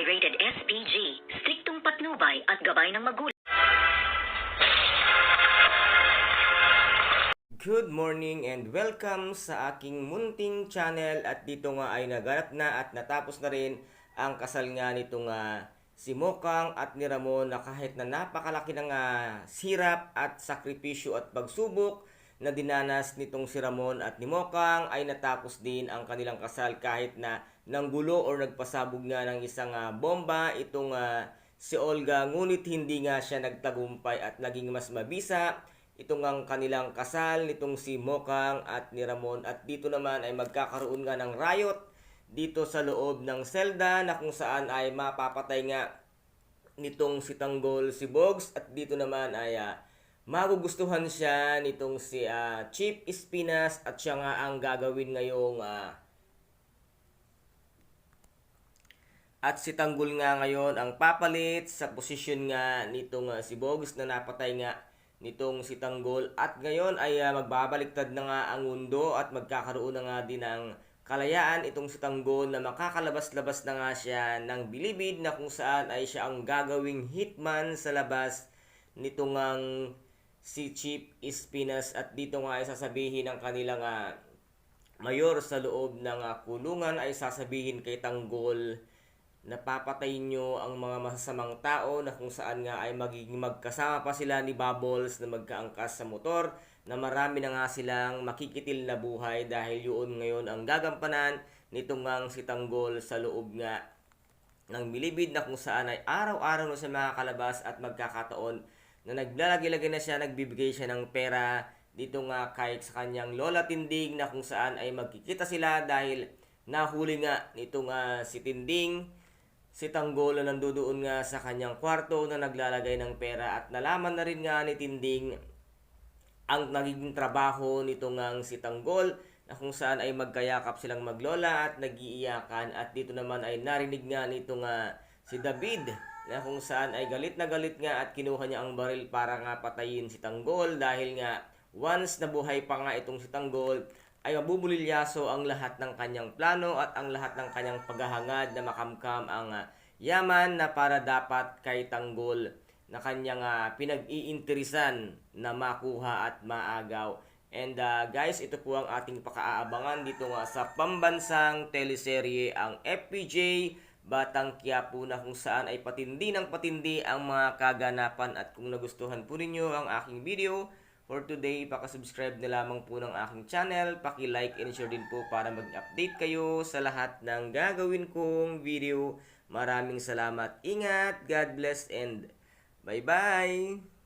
ay rated SPG, striktong patnubay at gabay ng magulang. Good morning and welcome sa aking munting channel at dito nga ay naganap na at natapos na rin ang kasal nga nitong ah, si Mokang at ni Ramon na kahit na napakalaki ng ah, sirap at sakripisyo at pagsubok na dinanas nitong si Ramon at ni Mokang ay natapos din ang kanilang kasal kahit na nanggulo or nagpasabog nga ng isang ah, bomba. Itong ah, si Olga ngunit hindi nga siya nagtagumpay at naging mas mabisa. Itong ang kanilang kasal nitong si Mokang at ni Ramon. At dito naman ay magkakaroon nga ng riot dito sa loob ng selda na kung saan ay mapapatay nga nitong si Tanggol si Bogs at dito naman ay ah, magugustuhan siya nitong si ah, Chief Espinas at siya nga ang gagawin ngayong ah, At si Tanggol nga ngayon ang papalit sa posisyon nga nitong ah, si Bogus na napatay nga nitong si Tanggol. At ngayon ay ah, magbabaliktad na nga ang mundo at magkakaroon na nga din ng kalayaan itong si Tanggol na makakalabas-labas na nga siya ng bilibid na kung saan ay siya ang gagawing hitman sa labas nitong ang si Chief Espinas at dito nga ay sasabihin ng kanilang ah, mayor sa loob ng ah, kulungan ay sasabihin kay Tanggol napapatay nyo ang mga masasamang tao na kung saan nga ay magiging magkasama pa sila ni Bubbles na magkaangkas sa motor na marami na nga silang makikitil na buhay dahil yun ngayon ang gagampanan nitong ngang si Tanggol sa loob nga ng milibid na kung saan ay araw-araw na siya makakalabas at magkakataon na naglalagay-lagay na siya, nagbibigay siya ng pera dito nga kahit sa kanyang lola Tinding na kung saan ay magkikita sila dahil nahuli nga nito nga si Tinding. Si Tanggol na nandoon nga sa kanyang kwarto na naglalagay ng pera at nalaman na rin nga ni Tinding ang nagiging trabaho nito ngang si Tanggol na kung saan ay magkayakap silang maglola at nagiiyakan. At dito naman ay narinig nga nito nga si David na kung saan ay galit na galit nga at kinuha niya ang baril para nga patayin si Tanggol dahil nga once nabuhay pa nga itong si Tanggol ay mabubulilyaso ang lahat ng kanyang plano at ang lahat ng kanyang paghahangad na makamkam ang ah, yaman na para dapat kay Tanggol na kanyang ah, pinag-iinteresan na makuha at maagaw. And ah, guys, ito po ang ating pakaabangan dito nga sa pambansang teleserye ang FPJ Batang Quiapo na kung saan ay patindi ng patindi ang mga kaganapan at kung nagustuhan po ninyo ang aking video for today, pakasubscribe na lamang po ng aking channel, paki-like and share din po para mag-update kayo sa lahat ng gagawin kong video. Maraming salamat, ingat, God bless and bye-bye!